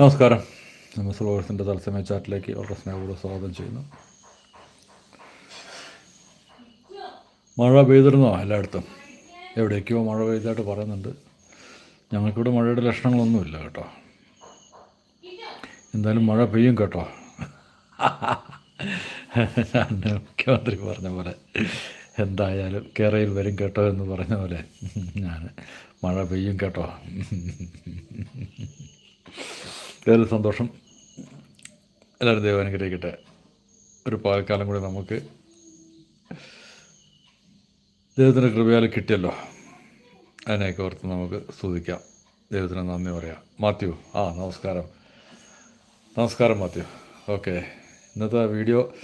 നമസ്കാരം. നമ്മൾ സുലോകത്തിന്റെ തത്സമയ ചാറ്റിലേക്ക് അവരുടെ സ്നേഹപൂർവം സ്വാഗതം ചെയ്യുന്നു. മഴ പെയ്തിരുന്നോ എല്ലായിടത്തും? എവിടേക്കോ മഴ പെയ്തായിട്ട് പറയുന്നുണ്ട്. ഞങ്ങൾക്കിവിടെ മഴയുടെ ലക്ഷണങ്ങളൊന്നുമില്ല കേട്ടോ. എന്തായാലും മഴ പെയ്യും കേട്ടോ. മുഖ്യമന്ത്രി പറഞ്ഞ പോലെ. എന്തായാലും കേരയിൽ വരും കേട്ടോ എന്ന് പറഞ്ഞ പോലെ. ഞാൻ മഴ പെയ്യും കേട്ടോ. ഏറെ സന്തോഷം എല്ലാവരും ദൈവം അനുഗ്രഹിക്കട്ടെ. ഒരു പാൽക്കാലം കൂടി നമുക്ക് ദൈവത്തിന്റെ കൃപയാൽ കിട്ടിയല്ലോ. അതിനെയൊക്കെ ഓർത്ത് നമുക്ക് സ്തുതിക്കാം. ദൈവത്തിന് നന്ദി പറയാം. മാത്യു ആ നമസ്കാരം. നമസ്കാരം മാത്യു. ഓക്കെ. ഇന്നത്തെ വീഡിയോ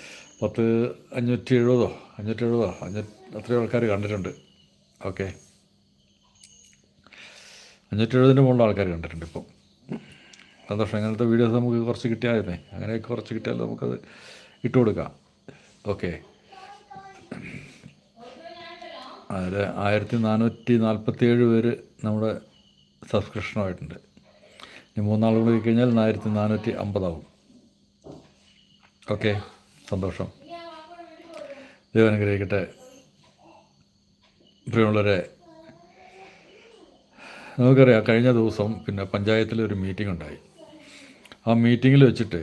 പത്ത് അഞ്ഞൂറ്റി എഴുപതോ അഞ്ഞൂറ്റി എഴുപതോ അഞ്ഞൂറ്റി അത്രയും ആൾക്കാർ കണ്ടിട്ടുണ്ട്. ഓക്കെ. അഞ്ഞൂറ്റി എഴുപതിന്റെ മുകളിൽ ആൾക്കാർ കണ്ടിട്ടുണ്ട് ഇപ്പം. സന്തോഷം ഇങ്ങനത്തെ വീഡിയോസ് നമുക്ക് കുറച്ച് കിട്ടിയായിരുന്നേ അങ്ങനെയൊക്കെ കുറച്ച് കിട്ടിയാൽ നമുക്കത് ഇട്ട് കൊടുക്കാം. ഓക്കെ. അതിൽ ആയിരത്തി നാനൂറ്റി നാൽപ്പത്തി ഏഴ് പേര് നമ്മുടെ സബ്സ്ക്രിപ്ഷനുമായിട്ടുണ്ട്. ഇനി മൂന്നാൾ കൂടി കഴിഞ്ഞാൽ ആയിരത്തി നാനൂറ്റി അമ്പതാവും ഓക്കെ. സന്തോഷം. ദൈവം അനുഗ്രഹിക്കട്ടെ. പ്രിയമുള്ളവരെ നമുക്കറിയാം കഴിഞ്ഞ ദിവസം പിന്നെ പഞ്ചായത്തിൽ ഒരു മീറ്റിംഗ് ഉണ്ടായി. ആ മീറ്റിങ്ങിൽ വെച്ചിട്ട്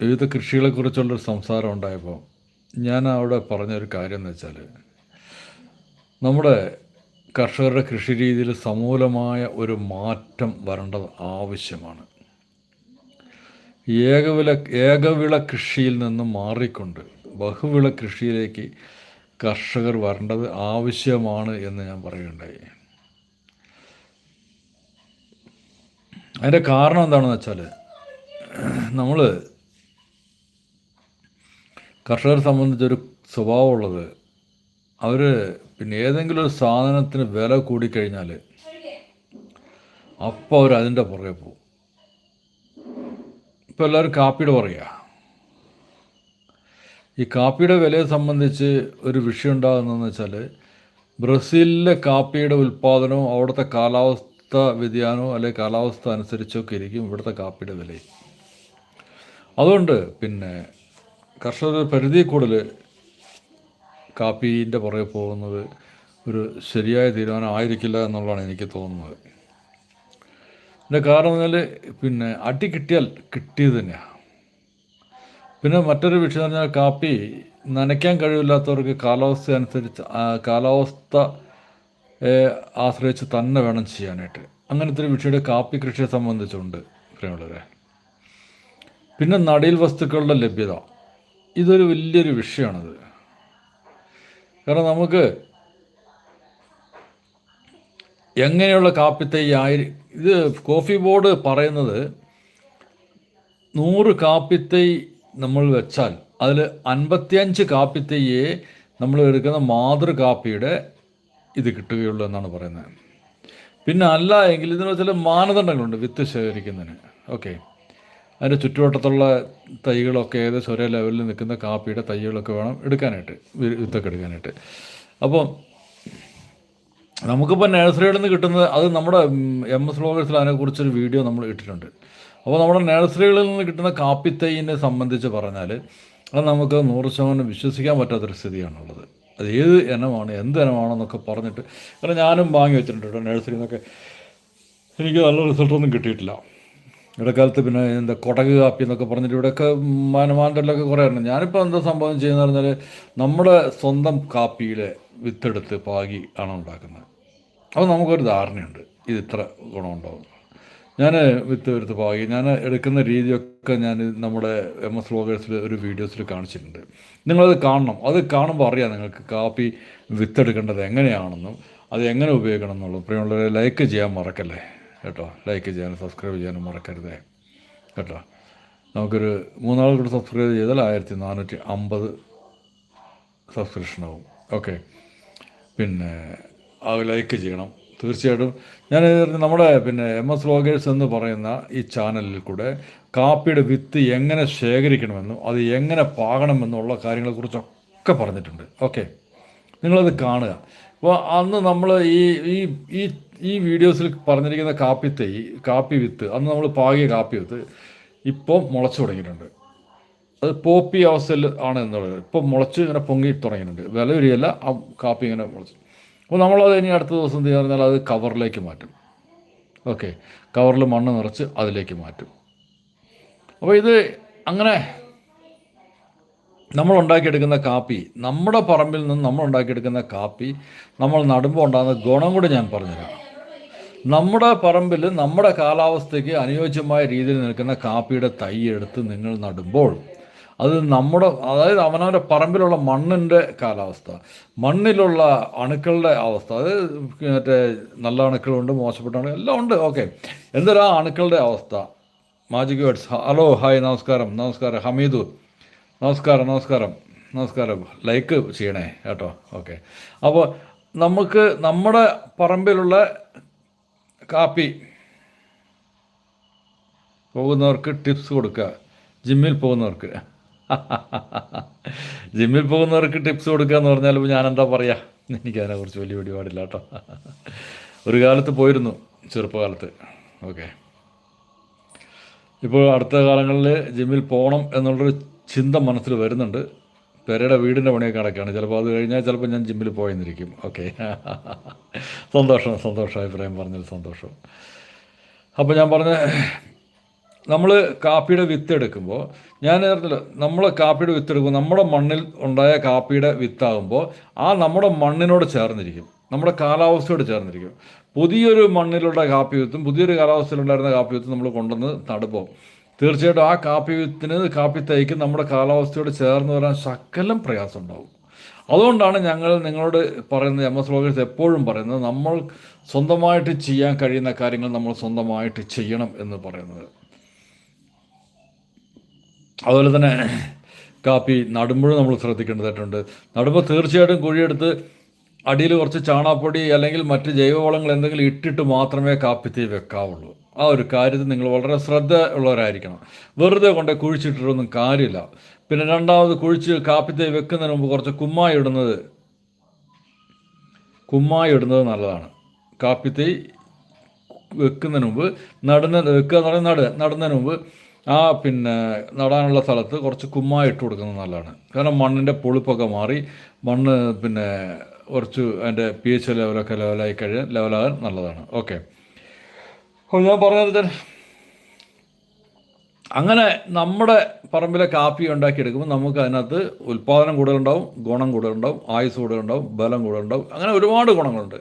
വിവിധ കൃഷികളെക്കുറിച്ചുള്ളൊരു സംസാരം ഉണ്ടായപ്പോൾ ഞാൻ അവിടെ പറഞ്ഞൊരു കാര്യം എന്ന് വെച്ചാൽ നമ്മുടെ കർഷകരുടെ കൃഷി രീതിയിൽ സമൂലമായ ഒരു മാറ്റം വരേണ്ടത് ആവശ്യമാണ്. ഏകവില ഏകവിള കൃഷിയിൽ നിന്ന് മാറിക്കൊണ്ട് ബഹുവിള കൃഷിയിലേക്ക് കർഷകർ വരേണ്ടത് ആവശ്യമാണ് എന്ന് ഞാൻ പറയുകയുണ്ടായി. അതിന്റെ കാരണം എന്താണെന്ന് വെച്ചാൽ നമ്മൾ കർഷകരെ സംബന്ധിച്ചൊരു സ്വഭാവമുള്ളത് അവർ പിന്നെ ഏതെങ്കിലും ഒരു സാധനത്തിന് വില കൂടിക്കഴിഞ്ഞാൽ അപ്പോൾ അവർ അതിന്റെ പുറകെ പോകും. ഇപ്പോൾ എല്ലാവരും കാപ്പിയുടെ പറയുക ഈ കാപ്പിയുടെ വിലയെ സംബന്ധിച്ച് ഒരു വിഷയം ഉണ്ടാകുന്നതെന്ന് വെച്ചാൽ ബ്രസീലിലെ കാപ്പിയുടെ ഉൽപ്പാദനവും അവിടുത്തെ കാലാവസ്ഥ വ്യതിയാനവും അല്ലെങ്കിൽ കാലാവസ്ഥ അനുസരിച്ചൊക്കെ ഇരിക്കും ഇവിടുത്തെ കാപ്പിയുടെ വിലയും. അതുകൊണ്ട് പിന്നെ കർഷകർ പരിധി കൂടുതൽ കാപ്പീന്റെ പുറകെ പോകുന്നത് ഒരു ശരിയായ തീരുമാനം ആയിരിക്കില്ല എന്നുള്ളതാണ് എനിക്ക് തോന്നുന്നത്. എന്റെ കാരണം എന്നാൽ പിന്നെ അടി കിട്ടിയാൽ കിട്ടിയത് തന്നെയാണ് പിന്നെ മറ്റൊരു വിഷയം എന്ന് പറഞ്ഞാൽ കാപ്പി നനയ്ക്കാൻ കഴിവില്ലാത്തവർക്ക് കാലാവസ്ഥ അനുസരിച്ച് കാലാവസ്ഥ ആശ്രയിച്ച് തന്നെ വേണം ചെയ്യാനായിട്ട്. അങ്ങനത്തെ ഒരു വിഷയുടെ കാപ്പി കൃഷിയെ സംബന്ധിച്ചുണ്ട് പ്രിയമുള്ളവരെ. പിന്നെ നടീൽ വസ്തുക്കളുടെ ലഭ്യത. ഇതൊരു വലിയൊരു വിഷയമാണിത്. കാരണം നമുക്ക് എങ്ങനെയുള്ള കാപ്പിത്തൈ ആയി ഇത് കോഫി ബോർഡ് പറയുന്നത് നൂറ് കാപ്പിത്തൈ നമ്മൾ വെച്ചാൽ അതിൽ അൻപത്തിയഞ്ച് കാപ്പിത്തൈയെ നമ്മൾ എടുക്കുന്ന മാതൃ കാപ്പിയുടെ ഇത് കിട്ടുകയുള്ളൂ എന്നാണ് പറയുന്നത്. പിന്നെ അല്ല എങ്കിൽ ഇതിന് ചില മാനദണ്ഡങ്ങളുണ്ട് വിത്ത് ശേഖരിക്കുന്നതിന്. ഓക്കെ. അതിന്റെ ചുറ്റുവട്ടത്തുള്ള തൈകളൊക്കെ ഏകദേശം ഒരേ ലെവലിൽ നിൽക്കുന്ന കാപ്പിയുടെ തൈകളൊക്കെ വേണം എടുക്കാനായിട്ട് വിത്തൊക്കെ എടുക്കാനായിട്ട്. അപ്പോൾ നമുക്കിപ്പോൾ നേഴ്സറിയിൽ നിന്ന് കിട്ടുന്നത് അത് നമ്മുടെ എം എസ് വ്ലോഗേഴ്സിൽ അതിനെക്കുറിച്ചൊരു വീഡിയോ നമ്മൾ ഇട്ടിട്ടുണ്ട്. അപ്പോൾ നമ്മുടെ നഴ്സറികളിൽ നിന്ന് കിട്ടുന്ന കാപ്പിത്തൈനെ സംബന്ധിച്ച് പറഞ്ഞാൽ അത് നമുക്ക് നൂറ് ശതമാനം വിശ്വസിക്കാൻ പറ്റാത്തൊരു സ്ഥിതിയാണുള്ളത്. അത് ഏത് ഇനമാണ് എന്ത് ഇനമാണെന്നൊക്കെ പറഞ്ഞിട്ട് കാരണം ഞാനും വാങ്ങി വെച്ചിട്ടുണ്ട് കേട്ടോ നഴ്സറിയിൽ നിന്നൊക്കെ. എനിക്ക് നല്ല റിസൾട്ടൊന്നും കിട്ടിയിട്ടില്ല. ഇടക്കാലത്ത് പിന്നെ എന്താ കൊടക് കാപ്പി എന്നൊക്കെ പറഞ്ഞിട്ട് ഇവിടെയൊക്കെ മാനമാണ്ടലൊക്കെ കുറേ ഉണ്ട്. ഞാനിപ്പോൾ എന്താ സംഭവം ചെയ്യുന്നത് പറഞ്ഞാൽ നമ്മുടെ സ്വന്തം കാപ്പിയിലെ വിത്തെടുത്ത് പാകി ആണ് ഉണ്ടാക്കുന്നത്. അപ്പോൾ നമുക്കൊരു ധാരണയുണ്ട്. ഇത് ഇത്ര ഗുണമുണ്ടാവും. ഞാൻ വിത്ത് എടുത്ത് പാകി. ഞാൻ എടുക്കുന്ന രീതിയൊക്കെ ഞാൻ നമ്മുടെ എം എസ് ബ്ലോഗേഴ്സിൽ ഒരു വീഡിയോസിൽ കാണിച്ചിട്ടുണ്ട്. നിങ്ങളത് കാണണം. അത് കാണുമ്പോൾ അറിയാം നിങ്ങൾക്ക് കാപ്പി വിത്തെടുക്കേണ്ടത് എങ്ങനെയാണെന്നും അത് എങ്ങനെ ഉപയോഗിക്കണം എന്നുള്ളൂ പ്രിയമുള്ളവരെ ലൈക്ക് ചെയ്യാൻ മറക്കല്ലേ? കേട്ടോ. ലൈക്ക് ചെയ്യാനും സബ്സ്ക്രൈബ് ചെയ്യാനും മറക്കരുത്. കേട്ടോ. നമുക്കൊരു മൂന്നാൾ കൂടെ സബ്സ്ക്രൈബ് ചെയ്താൽ ആയിരത്തി നാനൂറ്റി അമ്പത് സബ്സ്ക്രിപ്ഷനാവും ഓക്കെ പിന്നെ അത് ലൈക്ക് ചെയ്യണം. തീർച്ചയായിട്ടും ഞാൻ പറഞ്ഞു നമ്മുടെ പിന്നെ എം എസ് വ്ലോഗേഴ്സ് എന്ന് പറയുന്ന ഈ ചാനലിൽ കൂടെ കാപ്പിയുടെ വിത്ത് എങ്ങനെ ശേഖരിക്കണമെന്നും അത് എങ്ങനെ പാകണമെന്നുള്ള കാര്യങ്ങളെക്കുറിച്ചൊക്കെ പറഞ്ഞിട്ടുണ്ട്. ഓക്കെ നിങ്ങളത് കാണുക. അപ്പോൾ അന്ന് നമ്മൾ ഈ ഈ ഈ ഈ വീഡിയോസിൽ പറഞ്ഞിരിക്കുന്ന കാപ്പി തൈ കാപ്പി വിത്ത് അന്ന് നമ്മൾ പാകിയ കാപ്പി വിത്ത് ഇപ്പം മുളച്ചു തുടങ്ങിയിട്ടുണ്ട്. അത് പോപ്പി അവസ്ഥയിൽ ആണ് എന്നുള്ളത് ഇപ്പം മുളച്ച് ഇങ്ങനെ പൊങ്ങി തുടങ്ങിയിട്ടുണ്ട്. വില വരികയല്ല ആ കാപ്പി ഇങ്ങനെ മുളച്ചു. അപ്പോൾ നമ്മളത് ഇനി അടുത്ത ദിവസം എന്ത് പറഞ്ഞാൽ അത് കവറിലേക്ക് മാറ്റും. ഓക്കെ കവറിൽ മണ്ണ് നിറച്ച് അതിലേക്ക് മാറ്റും. അപ്പോൾ ഇത് അങ്ങനെ നമ്മൾ ഉണ്ടാക്കിയെടുക്കുന്ന കാപ്പി നമ്മുടെ പറമ്പിൽ നിന്ന് നമ്മൾ ഉണ്ടാക്കിയെടുക്കുന്ന കാപ്പി നമ്മൾ നടുമ്പോൾ ഉണ്ടാകുന്ന ഗുണം കൂടി ഞാൻ പറഞ്ഞുതരാം. നമ്മുടെ പറമ്പിൽ നമ്മുടെ കാലാവസ്ഥയ്ക്ക് അനുയോജ്യമായ രീതിയിൽ നിൽക്കുന്ന കാപ്പിയുടെ തൈ എടുത്ത് നിങ്ങൾ നടുമ്പോൾ അത് നമ്മുടെ അതായത് അവനവന്റെ പറമ്പിലുള്ള മണ്ണിന്റെ കാലാവസ്ഥ മണ്ണിലുള്ള അണുക്കളുടെ അവസ്ഥ അത് മറ്റേ നല്ല അണുക്കളുണ്ട് മോശപ്പെട്ട അണുക്കൾ എല്ലാം ഉണ്ട് ഓക്കെ. എന്തൊരു ആ അണുക്കളുടെ അവസ്ഥ? മാജിക് വേർഡ്സ് ഹലോ ഹായ് നമസ്കാരം നമസ്കാരം ഹമീദു. നമസ്കാരം നമസ്കാരം നമസ്കാരം. ലൈക്ക് ചെയ്യണേ കേട്ടോ ഓക്കെ. അപ്പോൾ നമുക്ക് നമ്മുടെ പറമ്പിലുള്ള കാപ്പി. പോകുന്നവർക്ക് ടിപ്സ് കൊടുക്കുക ജിമ്മിൽ പോകുന്നവർക്ക്. ജിമ്മിൽ പോകുന്നവർക്ക് ടിപ്സ് കൊടുക്കുക എന്ന് പറഞ്ഞാൽ ഞാൻ എന്താ പറയുക എനിക്കതിനെക്കുറിച്ച് വലിയ പിടിപാടില്ല കേട്ടോ. ഒരു കാലത്ത് പോയിരുന്നു ചെറുപ്പകാലത്ത്. ഓക്കെ. ഇപ്പോൾ അടുത്ത കാലങ്ങളിൽ ജിമ്മിൽ പോകണം എന്നുള്ളൊരു ചിന്ത മനസ്സിൽ വരുന്നുണ്ട്. പെരയുടെ വീടിന്റെ പണിയൊക്കെ നടക്കുകയാണ്. ചിലപ്പോൾ അത് കഴിഞ്ഞാൽ ചിലപ്പോൾ ഞാൻ ജിമ്മിൽ പോയെന്നിരിക്കും. ഓക്കെ സന്തോഷം സന്തോഷം. അഭിപ്രായം പറഞ്ഞതിൽ സന്തോഷം. അപ്പോൾ ഞാൻ പറഞ്ഞ നമ്മൾ കാപ്പിയുടെ വിത്ത് എടുക്കുമ്പോൾ ഞാൻ പറഞ്ഞല്ലോ നമ്മൾ കാപ്പിയുടെ വിത്ത് എടുക്കുമ്പോൾ നമ്മുടെ മണ്ണിൽ ഉണ്ടായ കാപ്പിയുടെ വിത്താകുമ്പോൾ ആ നമ്മുടെ മണ്ണിനോട് ചേർന്നിരിക്കും. നമ്മുടെ കാലാവസ്ഥയോട് ചേർന്നിരിക്കും. പുതിയൊരു മണ്ണിലുള്ള കാപ്പി വിത്തും പുതിയൊരു കാലാവസ്ഥയിലുണ്ടായിരുന്ന കാപ്പി വിത്തും നമ്മൾ കൊണ്ടുവന്ന് നടുമ്പോൾ തീർച്ചയായിട്ടും ആ കാപ്പി വിത്തിന് കാപ്പി തൈക്ക് നമ്മുടെ കാലാവസ്ഥയോട് ചേർന്ന് വരാൻ സകലം പ്രയാസം ഉണ്ടാവും അതുകൊണ്ടാണ് ഞങ്ങൾ നിങ്ങളോട് പറയുന്നത് എം എസ് ബ്ലോഗേഴ്സ് എപ്പോഴും പറയുന്നത് നമ്മൾ സ്വന്തമായിട്ട് ചെയ്യാൻ കഴിയുന്ന കാര്യങ്ങൾ നമ്മൾ സ്വന്തമായിട്ട് ചെയ്യണം എന്ന് പറയുന്നത്. അതുപോലെ തന്നെ കാപ്പി നടുമ്പോഴും നമ്മൾ ശ്രദ്ധിക്കേണ്ടതായിട്ടുണ്ട്. നടുമ്പോൾ തീർച്ചയായിട്ടും കുഴിയെടുത്ത് അടിയിൽ കുറച്ച് ചാണാപ്പൊടി അല്ലെങ്കിൽ മറ്റ് ജൈവവളങ്ങൾ എന്തെങ്കിലും ഇട്ടിട്ട് മാത്രമേ കാപ്പി തീ വെക്കാവുള്ളൂ. ആ ഒരു കാര്യത്തിൽ നിങ്ങൾ വളരെ ശ്രദ്ധ ഉള്ളവരായിരിക്കണം. വെറുതെ കൊണ്ട് കുഴിച്ചിട്ടിട്ടൊന്നും കാര്യമില്ല. പിന്നെ രണ്ടാമത് കുഴിച്ച് കാപ്പി തീ വെക്കുന്നതിന് മുമ്പ് കുറച്ച് കുമ്മായി ഇടുന്നത് കുമ്മായി ഇടുന്നത് നല്ലതാണ്. കാപ്പി തീ വെക്കുന്നതിന് മുമ്പ് നടുന്ന വെക്കുക എന്ന് പറയുന്നത് നടുക നടുന്നതിന് മുമ്പ് ആ പിന്നെ നടാനുള്ള സ്ഥലത്ത് കുറച്ച് കുമ്മായി ഇട്ട് കൊടുക്കുന്നത് നല്ലതാണ്. കാരണം മണ്ണിന്റെ പൊളിപ്പൊക്കെ മാറി മണ്ണ് പിന്നെ കുറച്ച് അതിന്റെ പി എച്ച് ലെവലൊക്കെ ലെവലായി കഴിഞ്ഞാൽ ലെവലാകാൻ നല്ലതാണ്. ഓക്കെ അപ്പോൾ ഞാൻ പറഞ്ഞത് അങ്ങനെ നമ്മുടെ പറമ്പിലെ കാപ്പി ഉണ്ടാക്കിയെടുക്കുമ്പോൾ നമുക്ക് അതിനകത്ത് ഉൽപ്പാദനം കൂടുതലുണ്ടാവും ഗുണം കൂടുതലുണ്ടാവും ആയുസ് കൂടുതലുണ്ടാവും ബലം കൂടുതലുണ്ടാവും അങ്ങനെ ഒരുപാട് ഗുണങ്ങളുണ്ട്.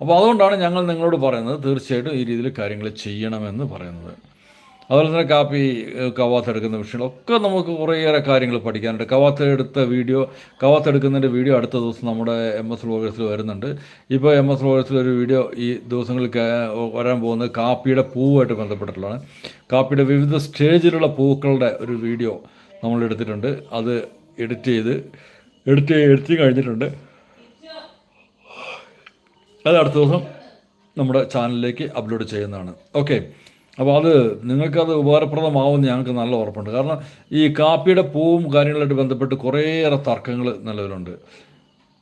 അപ്പോൾ അതുകൊണ്ടാണ് ഞങ്ങൾ നിങ്ങളോട് പറയുന്നത് തീർച്ചയായിട്ടും ഈ രീതിയിൽ കാര്യങ്ങൾ ചെയ്യണമെന്ന് പറയുന്നത്. അതുപോലെ തന്നെ കാപ്പി കവാത്ത് എടുക്കുന്ന വിഷയങ്ങളൊക്കെ നമുക്ക് കുറേയേറെ കാര്യങ്ങൾ പഠിക്കാനുണ്ട്. കവാത്ത് എടുത്ത വീഡിയോ കവാത്ത് എടുക്കുന്നതിന്റെ വീഡിയോ അടുത്ത ദിവസം നമ്മുടെ എം എസ് ലോഗേഴ്സിൽ വരുന്നുണ്ട്. ഇപ്പോൾ എം എസ് ലോഗേഴ്സിൽ ഒരു വീഡിയോ ഈ ദിവസങ്ങളിൽ വരാൻ പോകുന്നത് കാപ്പിയുടെ പൂവുമായിട്ട് ബന്ധപ്പെട്ടിട്ടുള്ളതാണ്. കാപ്പിയുടെ വിവിധ സ്റ്റേജിലുള്ള പൂക്കളുടെ ഒരു വീഡിയോ നമ്മൾ എടുത്തിട്ടുണ്ട്. അത് എഡിറ്റ് ചെയ്ത് എഡിറ്റ് എഡിറ്റ് കഴിഞ്ഞിട്ടുണ്ട്. അത് അടുത്ത ദിവസം നമ്മുടെ ചാനലിലേക്ക് അപ്ലോഡ് ചെയ്യുന്നതാണ്. ഓക്കെ. അപ്പോൾ അത് നിങ്ങൾക്കത് ഉപകാരപ്രദമാവുമെന്ന് ഞങ്ങൾക്ക് നല്ല ഉറപ്പുണ്ട്. കാരണം ഈ കാപ്പിയുടെ പൂവും കാര്യങ്ങളായിട്ട് ബന്ധപ്പെട്ട് കുറേയേറെ തർക്കങ്ങൾ നിലവിലുണ്ട്.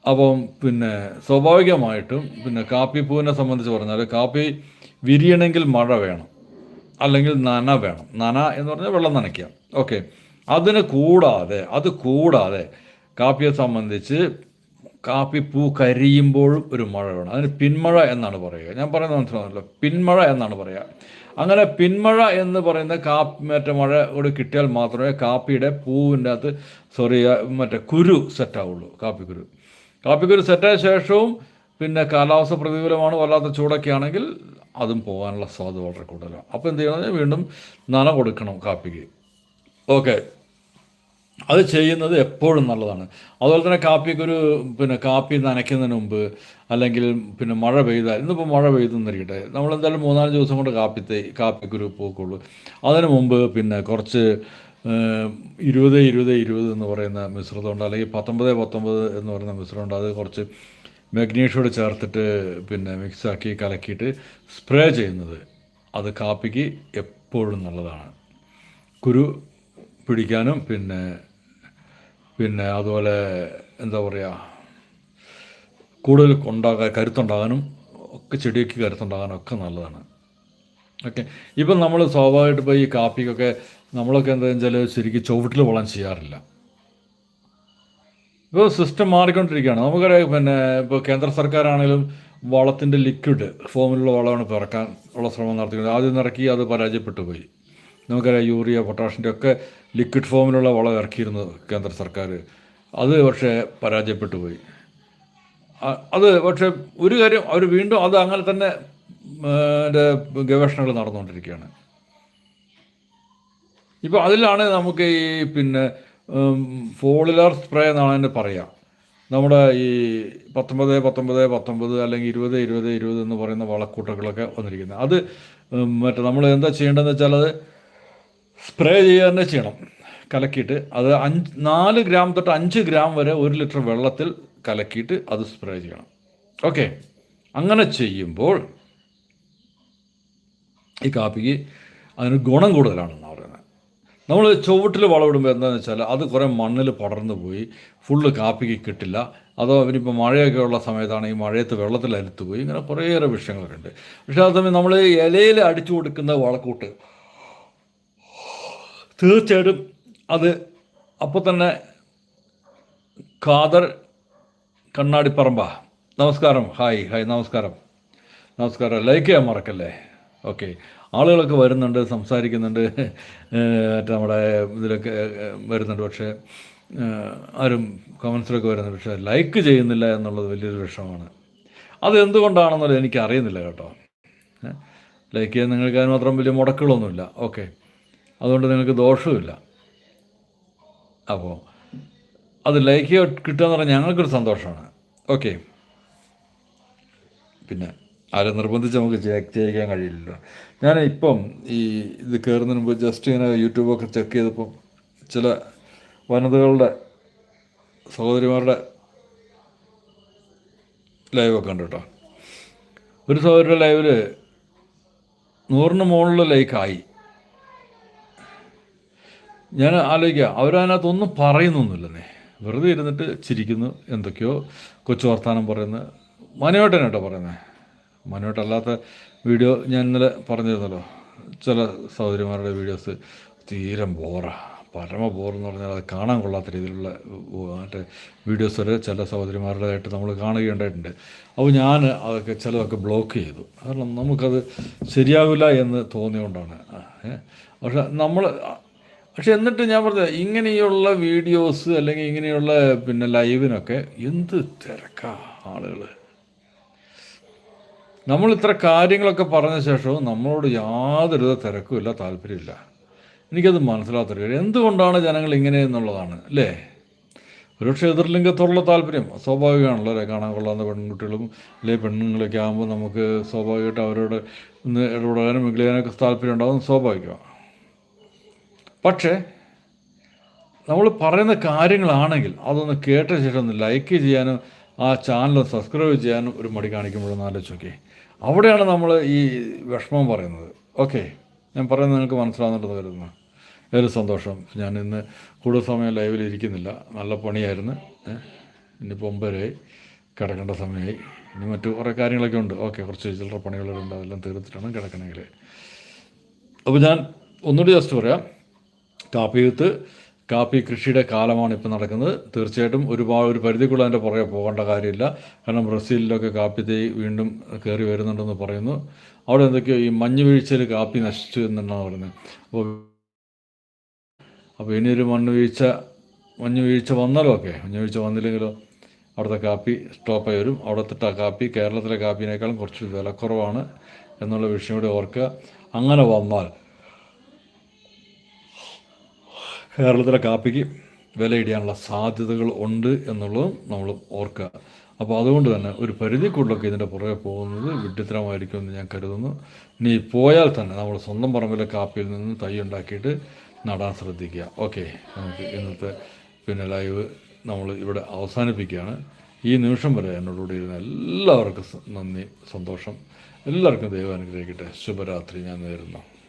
അപ്പം പിന്നെ സ്വാഭാവികമായിട്ടും പിന്നെ കാപ്പി പൂവിനെ സംബന്ധിച്ച് പറഞ്ഞാൽ കാപ്പി വിരിയണമെങ്കിൽ മഴ വേണം. അല്ലെങ്കിൽ നന വേണം. നന എന്ന് പറഞ്ഞാൽ വെള്ളം നനയ്ക്കുക. ഓക്കെ. അതിന് കൂടാതെ അത് കൂടാതെ കാപ്പിയെ സംബന്ധിച്ച് കാപ്പി പൂ കരിയുമ്പോഴും ഒരു മഴ വേണം. അതിന് പിന്മഴ എന്നാണ് പറയുക. ഞാൻ പറയുന്നത് മനസ്സിലാവുന്നല്ലോ പിന്മഴ എന്നാണ് പറയുക. അങ്ങനെ പിന്മഴ എന്ന് പറയുന്ന കാപ്പി മറ്റേ മഴ കൂടി കിട്ടിയാൽ മാത്രമേ കാപ്പിയുടെ പൂവിന്റെ അകത്ത് സോറി മറ്റേ കുരു സെറ്റാവുള്ളൂ കാപ്പിക്കുരു. കാപ്പിക്കുരു സെറ്റായ ശേഷവും പിന്നെ കാലാവസ്ഥ പ്രതികൂലമാണ് വല്ലാത്ത ചൂടൊക്കെ ആണെങ്കിൽ അതും പോകാനുള്ള സാധ്യത വളരെ കൂടുതലാണ്. അപ്പോൾ എന്ത് ചെയ്യണം? വീണ്ടും നന കൊടുക്കണം കാപ്പിക്ക്. ഓക്കെ അത് ചെയ്യുന്നത് എപ്പോഴും നല്ലതാണ്. അതുപോലെ തന്നെ കാപ്പിക്കൊരു പിന്നെ കാപ്പി നനയ്ക്കുന്നതിന് മുമ്പ് അല്ലെങ്കിൽ പിന്നെ മഴ പെയ്താൽ ഇന്നിപ്പോൾ മഴ പെയ്തെന്നിരിക്കട്ടെ നമ്മൾ എന്തായാലും മൂന്നാൽ ദിവസം കൊണ്ട് കാപ്പി തൈ കാപ്പിക്കൊരു പൂക്കുള്ളൂ. അതിന് മുമ്പ് പിന്നെ കുറച്ച് ഇരുപത് ഇരുപത് ഇരുപത് എന്ന് പറയുന്ന മിശ്രിതമുണ്ട് അല്ലെങ്കിൽ പത്തൊമ്പത് പത്തൊമ്പത് എന്ന് പറയുന്ന മിശ്രിതമുണ്ട് അത് കുറച്ച് മഗ്നീഷ്യോട് ചേർത്തിട്ട് പിന്നെ മിക്സാക്കി കലക്കിയിട്ട് സ്പ്രേ ചെയ്യുന്നത്. അത് കാപ്പിക്ക് എപ്പോഴും നല്ലതാണ്. കുരു പിടിക്കാനും പിന്നെ പിന്നെ അതുപോലെ എന്താ പറയുക കൂടുതൽ ഉണ്ടാകാൻ കരുത്തുണ്ടാകാനും ഒക്കെ ചെടിക്ക് കരുത്തുണ്ടാകാനും ഒക്കെ നല്ലതാണ്. ഓക്കെ. ഇപ്പം നമ്മൾ സ്വാഭാവികമായിട്ട് ഇപ്പോൾ ഈ കാപ്പിക്കൊക്കെ നമ്മളൊക്കെ എന്താ വെച്ചാൽ ശരിക്കും ചുവട്ടിൽ വളം ചെയ്യാറില്ല. ഇപ്പോൾ സിസ്റ്റം മാറിക്കൊണ്ടിരിക്കുകയാണ്. നമുക്കറിയാം പിന്നെ ഇപ്പോൾ കേന്ദ്ര സർക്കാരാണെങ്കിലും വളത്തിന്റെ ലിക്വിഡ് ഫോമിലുള്ള വളമാണ് ഇപ്പോൾ ഇറക്കാൻ ഉള്ള ശ്രമം നടത്തിക്കുന്നത് ആദ്യം ഇറക്കി അത് പരാജയപ്പെട്ടു പോയി. നമുക്കറിയാം യൂറിയ പൊട്ടാഷിന്റെ ഒക്കെ ലിക്വിഡ് ഫോമിലുള്ള വളം ഇറക്കിയിരുന്നു കേന്ദ്ര സർക്കാർ അത് പക്ഷേ പരാജയപ്പെട്ടു പോയി. അത് പക്ഷേ ഒരു കാര്യം അവർ വീണ്ടും അത് അങ്ങനെ തന്നെ അതിന്റെ ഗവേഷണങ്ങൾ നടന്നുകൊണ്ടിരിക്കുകയാണ്. ഇപ്പോൾ അതിലാണ് നമുക്ക് ഈ പിന്നെ ഫോളിലാർ സ്പ്രേ എന്നാണ് അതിന് പറയുക നമ്മുടെ ഈ പത്തൊമ്പത് പത്തൊമ്പത് പത്തൊമ്പത് അല്ലെങ്കിൽ ഇരുപത് ഇരുപത് ഇരുപത് എന്ന് പറയുന്ന വളക്കൂട്ടങ്ങളൊക്കെ വന്നിരിക്കുന്നത്. അത് മറ്റേ നമ്മൾ എന്താ ചെയ്യേണ്ടതെന്ന് വെച്ചാൽ അത് സ്പ്രേ ചെയ്യുക തന്നെ ചെയ്യണം. കലക്കിയിട്ട് അത് അഞ്ച് നാല് ഗ്രാം തൊട്ട് അഞ്ച് ഗ്രാം വരെ ഒരു ലിറ്റർ വെള്ളത്തിൽ കലക്കിയിട്ട് അത് സ്പ്രേ ചെയ്യണം. ഓക്കെ. അങ്ങനെ ചെയ്യുമ്പോൾ ഈ കാപ്പിക്ക് അതിന് ഗുണം കൂടുതലാണെന്ന് പറയുന്നത്. നമ്മൾ ചുവട്ടിൽ വളമിടുമ്പോൾ എന്താണെന്ന് വെച്ചാൽ അത് കുറേ മണ്ണിൽ പടർന്നു പോയി ഫുള്ള് കാപ്പിക്ക് കിട്ടില്ല. അതോ ഇനിയിപ്പോൾ മഴയൊക്കെ ഉള്ള സമയത്താണ് ഈ മഴയത്ത് വെള്ളത്തിൽ അലുത്തു പോയി ഇങ്ങനെ കുറേയേറെ വിഷയങ്ങളൊക്കെ ഉണ്ട്. പക്ഷേ അതേസമയം നമ്മൾ ഇലയിൽ അടിച്ചു കൊടുക്കുന്ന വളക്കൂട്ട് തീർച്ചയായിട്ടും അത് അപ്പോൾ തന്നെ ഖാദർ കണ്ണാടിപ്പറമ്പ. നമസ്കാരം. ഹായ് ഹായ് നമസ്കാരം. നമസ്കാരം. ലൈക്ക് ചെയ്യാൻ മറക്കല്ലേ? ഓക്കെ. ആളുകളൊക്കെ വരുന്നുണ്ട് സംസാരിക്കുന്നുണ്ട്. മറ്റേ നമ്മുടെ ഇതിലൊക്കെ വരുന്നുണ്ട്. പക്ഷേ ആരും കമൻസിലൊക്കെ വരുന്നുണ്ട്. പക്ഷേ ലൈക്ക് ചെയ്യുന്നില്ല എന്നുള്ളത് വലിയൊരു വിഷമമാണ്. അത് എന്തുകൊണ്ടാണെന്നുള്ളത് എനിക്ക് അറിയുന്നില്ല കേട്ടോ ലൈക്ക് ചെയ്യാൻ നിങ്ങൾക്ക് അതിന് മാത്രം വലിയ മുടക്കുകളൊന്നുമില്ല. ഓക്കെ. അതുകൊണ്ട് നിങ്ങൾക്ക് ദോഷവുമില്ല. അപ്പോൾ അത് ലൈക്ക് കിട്ടുക എന്ന് പറഞ്ഞാൽ ഞങ്ങൾക്കൊരു സന്തോഷമാണ്. ഓക്കെ. പിന്നെ ആരും നിർബന്ധിച്ച് നമുക്ക് ചെയ്യിക്കാൻ കഴിയില്ലല്ലോ. ഞാൻ ഇപ്പം ഈ ഇത് കയറുന്നതിന് മുമ്പ് ജസ്റ്റ് ഇങ്ങനെ യൂട്യൂബൊക്കെ ചെക്ക് ചെയ്തപ്പം ചില വനിതകളുടെ സഹോദരിമാരുടെ ലൈവൊക്കെ ഉണ്ട് കേട്ടോ ഒരു സഹോദരിയുടെ ലൈവിൽ നൂറിന് മുകളിൽ ലൈക്കായി ഞാൻ ആലോചിക്കുക അവരതിനകത്തൊന്നും പറയുന്നൊന്നുമില്ലെന്നേ വെറുതെ ഇരുന്നിട്ട് ചിരിക്കുന്നു എന്തൊക്കെയോ കൊച്ചു വർത്താനം പറയുന്നു. മനോട്ടൻ കേട്ടോ പറയുന്നത് മനോട്ടല്ലാത്ത വീഡിയോ ഞാൻ ഇന്നലെ പറഞ്ഞിരുന്നല്ലോ ചില സഹോദരിമാരുടെ വീഡിയോസ് തീരം ബോറാ പരമ ബോറെന്ന് പറഞ്ഞാൽ അത് കാണാൻ കൊള്ളാത്ത രീതിയിലുള്ള മറ്റേ വീഡിയോസ് വരെ ചില സഹോദരിമാരുടേതായിട്ട് നമ്മൾ കാണുകയുണ്ടായിട്ടുണ്ട്. അപ്പോൾ ഞാൻ അതൊക്കെ ചിലതൊക്കെ ബ്ലോക്ക് ചെയ്തു. കാരണം നമുക്കത് ശരിയാവില്ല എന്ന് തോന്നിയുകൊണ്ടാണ് കൊണ്ടാണ് പക്ഷെ നമ്മൾ പക്ഷെ എന്നിട്ട് ഞാൻ പറഞ്ഞത് ഇങ്ങനെയുള്ള വീഡിയോസ് അല്ലെങ്കിൽ ഇങ്ങനെയുള്ള പിന്നെ ലൈവിനൊക്കെ എന്ത് തിരക്കാ ആളുകൾ നമ്മൾ ഇത്ര കാര്യങ്ങളൊക്കെ പറഞ്ഞ ശേഷവും നമ്മളോട് യാതൊരു തിരക്കുമില്ല താല്പര്യമില്ല എനിക്കത് മനസ്സിലാത്തൊരു കാര്യം. എന്തുകൊണ്ടാണ് ജനങ്ങൾ ഇങ്ങനെ എന്നുള്ളതാണ് അല്ലേ? ഒരുപക്ഷെ എതിർലിംഗത്തോടുള്ള താല്പര്യം സ്വാഭാവികമാണല്ലോ അല്ലേ? കാണാൻ കൊള്ളാവുന്ന പെൺകുട്ടികളും അല്ലെ പെണ്ണുങ്ങളൊക്കെ ആകുമ്പോൾ നമുക്ക് സ്വാഭാവികമായിട്ട് അവരോട് ഇടപെടാനും മിగిലാനൊക്കെ താല്പര്യം ഉണ്ടാകും സ്വാഭാവികമാണ്. പക്ഷേ നമ്മൾ പറയുന്ന കാര്യങ്ങളാണെങ്കിൽ അതൊന്ന് കേട്ട ശേഷം ഒന്ന് ലൈക്ക് ചെയ്യാനും ആ ചാനൽ സബ്സ്ക്രൈബ് ചെയ്യാനും ഒരു മടി കാണിക്കുമ്പോഴൊന്ന് ആലോചിച്ച് നോക്കി അവിടെയാണ് നമ്മൾ ഈ വിഷമം പറയുന്നത്. ഓക്കെ ഞാൻ പറയുന്നത് നിങ്ങൾക്ക് മനസ്സിലാകുന്നുണ്ടെന്ന് കരുതുന്നു. ഏറെ സന്തോഷം. ഞാൻ ഇന്ന് കൂടുതൽ സമയം ലൈവിൽ ഇരിക്കുന്നില്ല. നല്ല പണിയായിരുന്നു. ഇനിയിപ്പോൾ ഒമ്പതരയായി. കിടക്കേണ്ട സമയമായി. ഇനി മറ്റു കുറേ കാര്യങ്ങളൊക്കെ ഉണ്ട്. ഓക്കെ കുറച്ച് ചില്ലറ പണികളുണ്ട്. അതെല്ലാം തീർത്തിട്ടാണ് കിടക്കണമെങ്കിൽ അപ്പോൾ ഞാൻ ഒന്നുകൂടി ജസ്റ്റ് പറയാം. കാപ്പി വിത്ത് കാപ്പി കൃഷിയുടെ കാലമാണ് ഇപ്പോൾ നടക്കുന്നത്. തീർച്ചയായിട്ടും ഒരുപാട് ഒരു പരിധിക്കുള്ള അതിന്റെ പുറകെ പോകേണ്ട കാര്യമില്ല. കാരണം ബ്രസീലിലൊക്കെ കാപ്പി തൈ വീണ്ടും കയറി വരുന്നുണ്ടെന്ന് പറയുന്നു. അവിടെ എന്തൊക്കെയോ ഈ മഞ്ഞ് വീഴ്ചയിൽ കാപ്പി നശിച്ചു എന്നുള്ളതാണ് പറയുന്നത്. അപ്പോൾ അപ്പോൾ ഇനിയൊരു മണ്ണ് വീഴ്ച മഞ്ഞ് വീഴ്ച വന്നാലോ ഒക്കെ മഞ്ഞ് വീഴ്ച വന്നില്ലെങ്കിലോ അവിടുത്തെ കാപ്പി സ്റ്റോപ്പായി വരും. അവിടുത്തെ കാപ്പി കേരളത്തിലെ കാപ്പിനേക്കാളും കുറച്ച് വിലക്കുറവാണ് എന്നുള്ള വിഷയം കൂടി ഓർക്കുക. അങ്ങനെ വന്നാൽ കേരളത്തിലെ കാപ്പിക്ക് വില ഇടിയാനുള്ള സാധ്യതകൾ ഉണ്ട് എന്നുള്ളതും നമ്മൾ ഓർക്കുക. അപ്പോൾ അതുകൊണ്ട് തന്നെ ഒരു പരിധി കൂടുതലൊക്കെ ഇതിന്റെ പുറകെ പോകുന്നത് വിഡ്ഢിത്തരമായിരിക്കുമെന്ന് ഞാൻ കരുതുന്നു. ഇനി പോയാൽ തന്നെ നമ്മൾ സ്വന്തം പറമ്പിലെ കാപ്പിയിൽ നിന്ന് തൈ ഉണ്ടാക്കിയിട്ട് നടാൻ ശ്രദ്ധിക്കുക. ഓക്കെ നമുക്ക് ഇന്നത്തെ പിന്നെ ലൈവ് നമ്മൾ ഇവിടെ അവസാനിപ്പിക്കുകയാണ്. ഈ നിമിഷം വരെ എന്നോടുകൂടി ഇരുന്ന എല്ലാവർക്കും നന്ദി സന്തോഷം. എല്ലാവർക്കും ദൈവം അനുഗ്രഹിക്കട്ടെ. ശുഭരാത്രി. ഞാൻ നേരുന്നു.